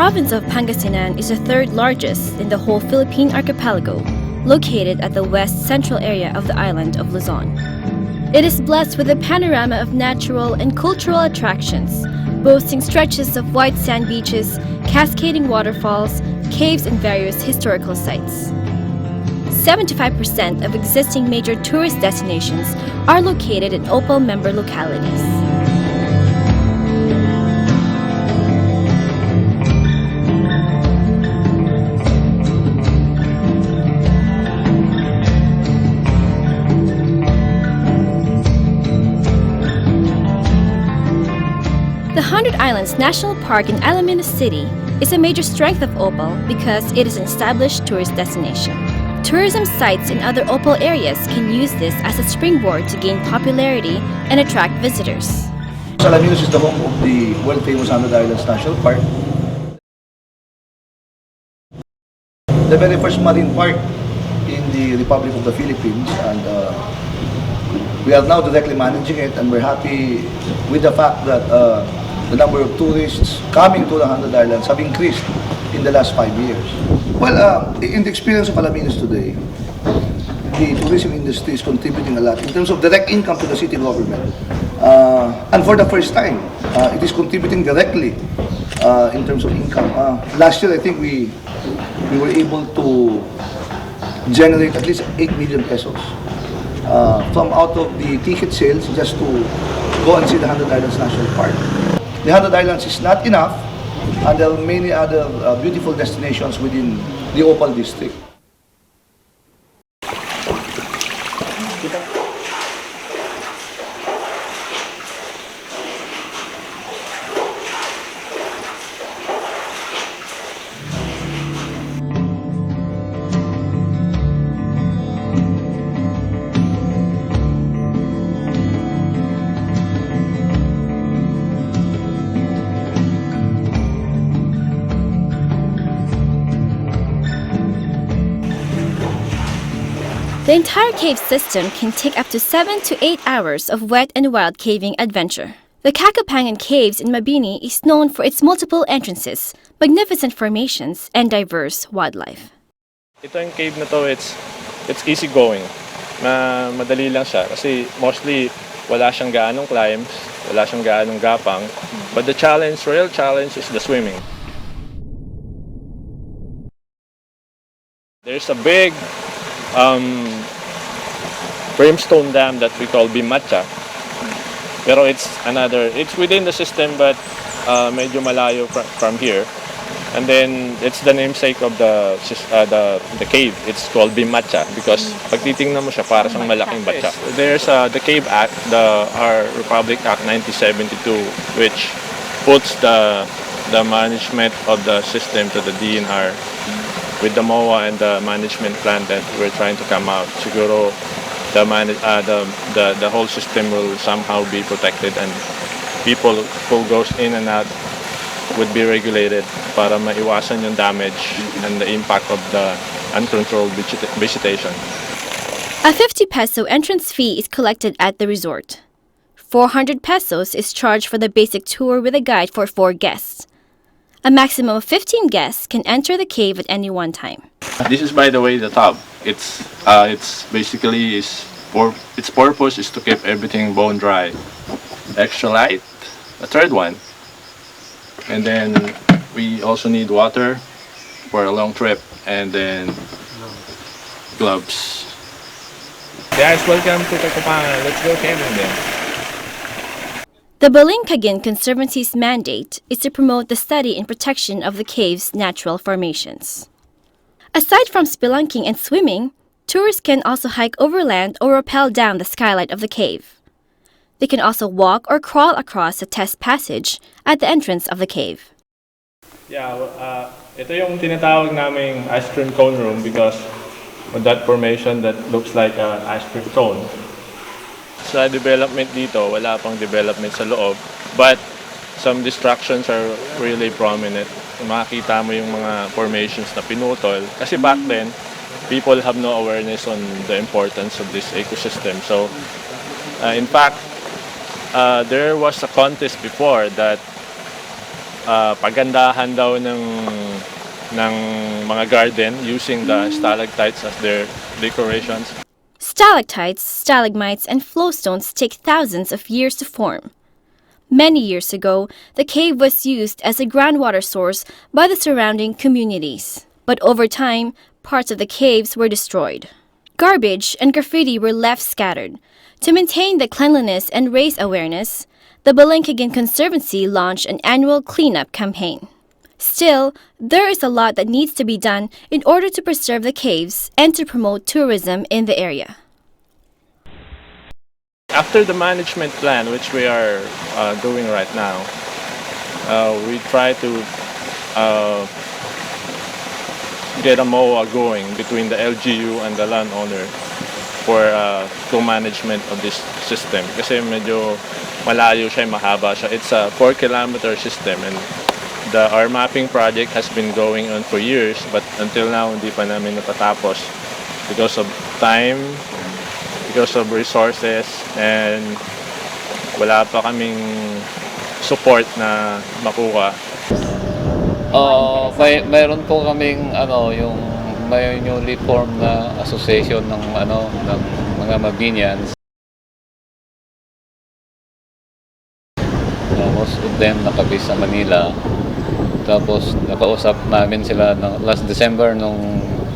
province of Pangasinan is the third largest in the whole Philippine archipelago, located at the west central area of the island of Luzon. It is blessed with a panorama of natural and cultural attractions, boasting stretches of white sand beaches, cascading waterfalls, caves, and various historical sites. 75% of existing major tourist destinations are located in OPAL member localities. Hundred Islands National Park in Alaminos City is a major strength of Opal because it is an established tourist destination. Tourism sites in other Opal areas can use this as a springboard to gain popularity and attract visitors. Alaminos is the home of the world-famous Hundred Islands National Park. The very first marine park in the Republic of the Philippines and uh, we are now directly managing it and we're happy with the fact that uh, the number of tourists coming to the Hundred Islands have increased in the last five years. Well, uh, in the experience of Alaminos today, the tourism industry is contributing a lot in terms of direct income to the city government. Uh, and for the first time, uh, it is contributing directly uh, in terms of income. Uh, last year, I think we we were able to generate at least 8 million pesos uh, from out of the ticket sales just to go and see the Hundred Islands National Park. The Hundred Islands is not enough, and there are many other uh, beautiful destinations within the Opal district. The entire cave system can take up to 7 to 8 hours of wet and wild caving adventure. The Kakapangan Caves in Mabini is known for its multiple entrances, magnificent formations, and diverse wildlife. Ito yung cave na to, it's, it's easy going. Ma madali lang siya kasi mostly wala siyang gaanong climbs, wala siyang gaanong gapang. But the challenge, real challenge is the swimming. There's a big um, brimstone dam that we call Bimacha. Pero it's another, it's within the system but uh, medyo malayo from, from here. And then it's the namesake of the uh, the the cave. It's called Bimacha because pag titingnan mo siya para siyang malaking batya. There's uh, the Cave Act, the our Republic Act 1972 which puts the the management of the system to the DNR with the MOA and the management plan that we're trying to come out. Siguro the uh, the, the the whole system will somehow be protected and people who goes in and out would be regulated para maiwasan yung damage and the impact of the uncontrolled visitation. A 50 peso entrance fee is collected at the resort. 400 pesos is charged for the basic tour with a guide for 4 guests. A maximum of 15 guests can enter the cave at any one time. This is by the way the tub. It's uh, it's basically is for its purpose is to keep everything bone dry. Extra light, a third one. And then we also need water for a long trip and then gloves. Guys, welcome to Kakupangan. Let's go camping then. The Balingkagan Conservancy's mandate is to promote the study and protection of the cave's natural formations. Aside from spelunking and swimming, tourists can also hike overland or rappel down the skylight of the cave. They can also walk or crawl across the test passage at the entrance of the cave. Yeah, well, uh, ito yung tinatawag naming ice cream cone room because of that formation that looks like an ice cream cone. Sa development dito, wala pang development sa loob. But some distractions are really prominent. Makikita mo yung mga formations na pinutol. Kasi back then, people have no awareness on the importance of this ecosystem. So, uh, in fact, uh, there was a contest before that ah, pagandahan daw ng ng mga garden using the stalactites as their decorations. Stalactites, stalagmites, and flowstones take thousands of years to form. Many years ago, the cave was used as a groundwater source by the surrounding communities. But over time, parts of the caves were destroyed. Garbage and graffiti were left scattered. To maintain the cleanliness and raise awareness, the Balinkagan Conservancy launched an annual cleanup campaign. Still, there is a lot that needs to be done in order to preserve the caves and to promote tourism in the area. After the management plan, which we are uh, doing right now, uh, we try to uh, get a MOA going between the LGU and the landowner for uh, co-management of this system. Kasi medyo malayo siya, mahaba siya. It's a 4-kilometer system and the our mapping project has been going on for years but until now hindi pa namin natatapos because of time because of resources and wala pa kaming support na makuha. Uh, may meron po kaming ano yung may newly formed na association ng ano ng mga Mabinians. Uh, most of them nakabis sa Manila. Tapos nakausap namin sila ng last December nung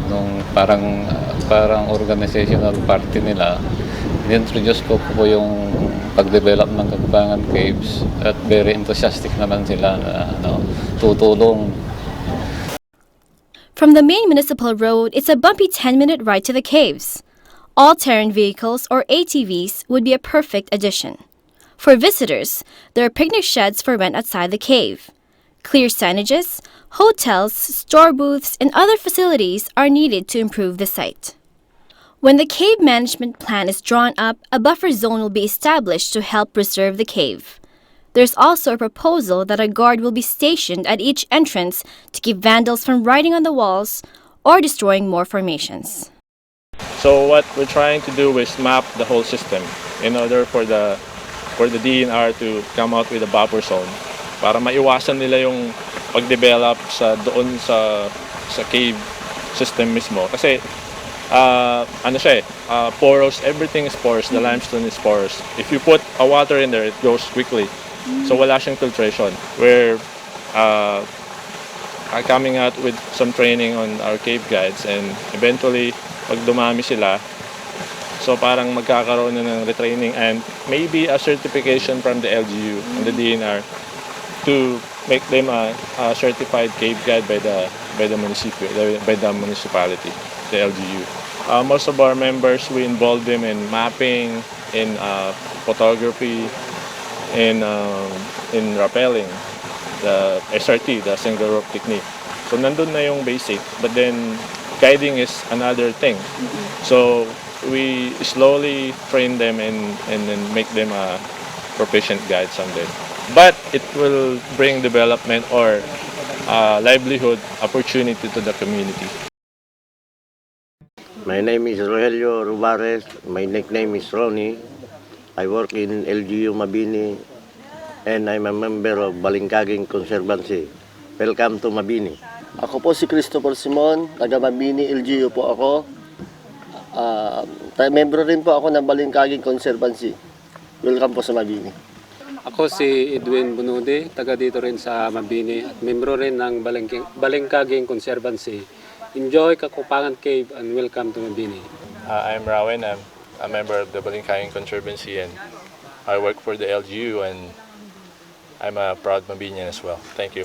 nung parang parang organizational party nila. Introduce ko po yung pag-develop ng Kabangan Caves at very enthusiastic naman sila na ano, tutulong From the main municipal road, it's a bumpy 10 minute ride to the caves. All terrain vehicles or ATVs would be a perfect addition. For visitors, there are picnic sheds for rent outside the cave. Clear signages, hotels, store booths, and other facilities are needed to improve the site. When the cave management plan is drawn up, a buffer zone will be established to help preserve the cave. There's also a proposal that a guard will be stationed at each entrance to keep vandals from writing on the walls or destroying more formations. So what we're trying to do is map the whole system in order for the for the DNR to come out with a buffer zone para maiwasan nila yung pag-develop sa doon sa sa cave system mismo kasi uh, ano siya eh, uh, porous, everything is porous, the limestone is porous. If you put a water in there, it goes quickly. So wala siyang filtration. We're uh, coming out with some training on our cave guides and eventually pag dumami sila so parang magkakaroon na ng retraining and maybe a certification from the LGU and the DNR to make them a, a certified cave guide by the by the municipio by the municipality the LGU uh, most of our members we involve them in mapping in uh, photography in um, in rappelling the SRT, the single rope technique. So nandun na yung basic, but then guiding is another thing. So we slowly train them and and then make them a proficient guide someday. But it will bring development or uh, livelihood opportunity to the community. My name is Rogelio Rubares. My nickname is Ronnie. I work in LGU Mabini and I'm a member of Balingkaging Conservancy. Welcome to Mabini. Ako po si Christopher Simon, taga Mabini, LGU po ako. Ah, tayo membro rin po ako ng Balingkaging Conservancy. Welcome po sa Mabini. Ako si Edwin Bunude, taga dito rin sa Mabini at membro rin ng Balengking, Balengkaging Conservancy. Enjoy Kakupangan Cave and welcome to Mabini. Uh, I'm Rawen. I'm a member of the Balingkayang Conservancy and I work for the LGU and I'm a proud Mabinian as well. Thank you.